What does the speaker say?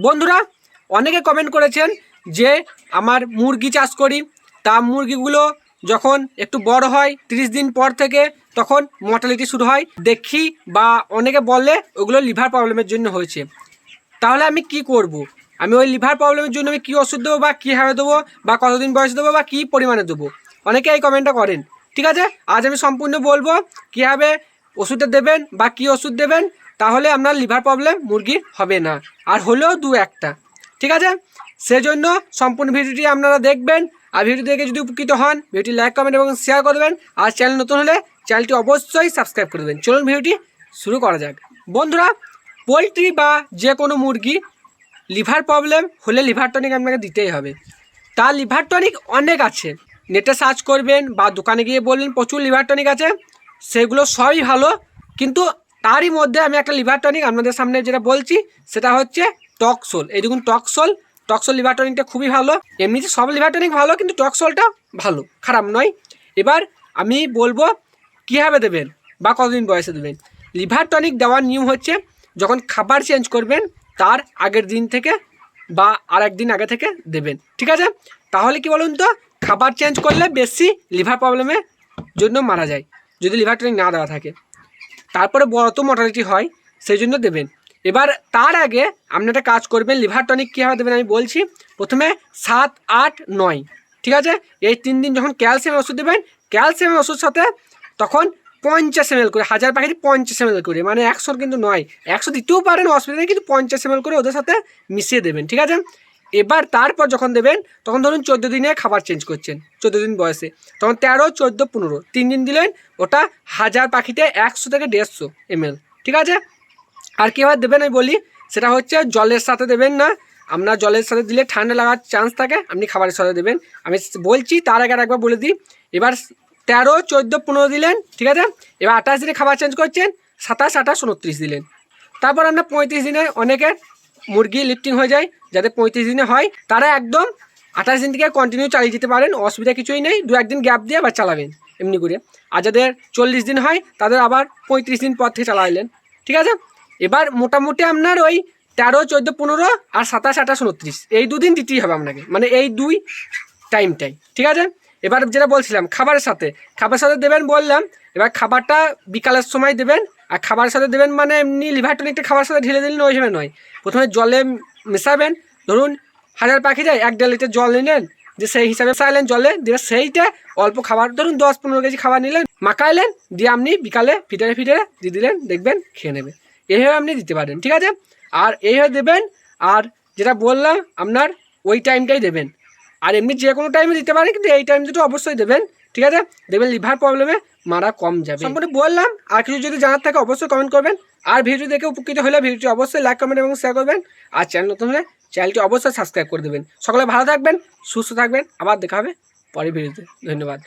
বন্ধুরা, অনেকে কমেন্ট করেছেন যে আমার মুরগি চাষ করি। তা মুরগিগুলো যখন একটু বড় হয়, তিরিশ দিন পর থেকে তখন মর্টালিটি শুরু হয়। দেখি বা অনেকে বললে ওগুলো লিভার প্রবলেমের জন্য হয়েছে। তাহলে আমি কি করব। আমি ওই লিভার প্রবলেমের জন্য আমি কী ওষুধ দেবো বা কীভাবে দেবো বা কতদিন বয়স দেবো বা কী পরিমাণে দেবো? অনেকে এই কমেন্টটা করেন। ঠিক আছে? আজ আমি সম্পূর্ণ বলব কীভাবে ওষুধটা দেবেন বা কী ওষুধ দেবেন, তাহলে আপনার লিভার প্রবলেম মুরগির হবে না। আর হলেও দু একটা। ঠিক আছে? সেজন্য সম্পূর্ণ ভিডিওটি আপনারা দেখবেন। আর ভিডিও দেখে যদি উপকৃত হন, ভিডিওটি লাইক কমেন্ট এবং শেয়ার করবেন আর চ্যানেল নতুন হলে চ্যানেলটি অবশ্যই সাবস্ক্রাইব করে দেবেন। চলুন ভিডিওটি শুরু করা যাক। বন্ধুরা, পোলট্রি বা যে কোনো মুরগি লিভার প্রবলেম হলে লিভার টনিক আপনাকে দিতেই হবে। তার লিভার টনিক অনেক আছে। নেটে সার্চ করবেন বা দোকানে গিয়ে বললেন, প্রচুর লিভার টনিক আছে। সেগুলো সবই ভালো, কিন্তু তারই মধ্যে আমি একটা লিভার টনিক আপনাদের সামনে যেটা বলছি, সেটা হচ্ছে টক্সোল এই দেখুন টক্সোল টক্সোল লিভার টনিকটা খুবই ভালো। এমনিতে সব লিভার টনিক ভালো, কিন্তু টক্সোলটা ভালো, খারাপ নয়। এবার আমি বলব, কীভাবে দেবেন বা কতদিন বয়সে দেবেন? লিভার টনিক দেওয়ার নিয়ম হচ্ছে, যখন খাবার চেঞ্জ করবেন, তার আগের দিন থেকে বা আর একদিন আগে থেকে দেবেন, ঠিক আছে? তাহলে কি বলুন তো, খাবার চেঞ্জ করলে বেশি লিভার প্রবলেমের জন্য মারা যায়। যদি লিভার টনিক না দেওয়া থাকে। তারপরে বড় তো মর্টালিটি হয় সেই জন্য দেবেন। এবার তার আগে আপনি একটা কাজ করবেন, লিভার টনিক কীভাবে দেবেন আমি বলছি। প্রথমে সাত, আট, নয়, ঠিক আছে? এই তিন দিন যখন ক্যালসিয়াম ওষুধ দেবেন ক্যালসিয়াম ওষুধ সাথে তখন পঞ্চাশ এম করে, হাজার পাখিতে পঞ্চাশ এম করে মানে একশোর কিন্তু নয়, একশো দিতেও পারেন, অসুবিধা নেই, কিন্তু পঞ্চাশ এম করে ওদের সাথে মিশিয়ে দেবেন, ঠিক আছে? এবার তারপর যখন দেবেন, তখন ধরুন চোদ্দ দিনে খাবার চেঞ্জ করছেন, চোদ্দ দিন বয়সে। তখন তেরো, চোদ্দ, পনেরো, তিন দিন দিলেন, ওটা হাজার পাখিতে একশো থেকে দেড়শো এমএল ঠিক আছে? আর কীভাবে দেবেন আমি বলি, সেটা হচ্ছে জলের সাথে দেবেন না, আপনার জলের সাথে দিলে ঠান্ডা লাগার চান্স থাকে, আপনি খাবারের সাথে দেবেন। আমি বলছি, তার আগে একবার বলে দিই, এবার তেরো, চোদ্দ, পনেরো দিলেন, ঠিক আছে? এবার আঠাশ দিনে খাবার চেঞ্জ করছেন, সাতাশ, আঠাশ, উনত্রিশ দিলেন। তারপর আপনার পঁয়ত্রিশ দিনে অনেকের মুরগি লিফটিং হয়ে যায় যাদের পঁয়ত্রিশ দিনে হয়। তারা একদম আঠাশ দিন থেকে কন্টিনিউ চালিয়ে যেতে পারেন, অসুবিধা কিছুই নেই, দু একদিন গ্যাপ দিয়ে আবার চালাবেন এমনি করে। আর যাদের চল্লিশ দিন হয়, তাদের আবার পঁয়ত্রিশ দিন পর থেকে চালাইলেন। ঠিক আছে? এবার মোটামুটি আপনার ওই তেরো, চোদ্দ, পনেরো আর সাতাশ, আঠাশ, উনত্রিশ। এই দুদিন দিতেই হবে আপনাকে। মানে এই দুই টাইমটাই ঠিক আছে? এবার যেটা বলছিলাম, খাবারের সাথে। খাবারের সাথে দেবেন বললাম, এবার খাবারটা বিকালের সময় দেবেন, আর খাবারের সাথে দেবেন মানে এমনি লিভার টনিকটা খাবার সাথে ঢেলে দিলেন ওইভাবে নয়। প্রথমে জলে মেশাবেন, ধরুন হাজার পাখি যায়, এক দেড় লিটার জল নিলেন যে সেই হিসাবে চাইলেন জলে, দিয়ে সেইটা অল্প খাবার, ধরুন দশ পনেরো কেজি খাবার নিলেন, মাখাইলেন, দিয়ে আপনি বিকালে ফিটারে ফিটারে দিয়ে দিলেন, দেখবেন খেয়ে নেবে। এইভাবে আপনি দিতে পারেন, ঠিক আছে? আর এইভাবে দেবেন, আর যেটা বললাম, আপনার ওই টাইমটাই দেবেন। আর এমনি যে কোনো টাইমে দিতে পারেন, কিন্তু এই টাইম দুটো অবশ্যই দেবেন, ঠিক আছে? দেখবেন লিভার প্রবলেমে মারা কম যাবে। সম্পূর্ণ বললাম, আর কিছু যদি জানার থাকে অবশ্যই কমেন্ট করবেন। আর ভিডিও দেখে উপকৃত হলে ভিডিওটি অবশ্যই লাইক কমেন্ট এবং শেয়ার করবেন। আর চ্যানেল নতুন হলে চ্যানেলটি অবশ্যই সাবস্ক্রাইব করে দেবেন। সকলে ভালো থাকবেন, সুস্থ থাকবেন। আবার দেখা হবে পরের ভিডিওতে ধন্যবাদ।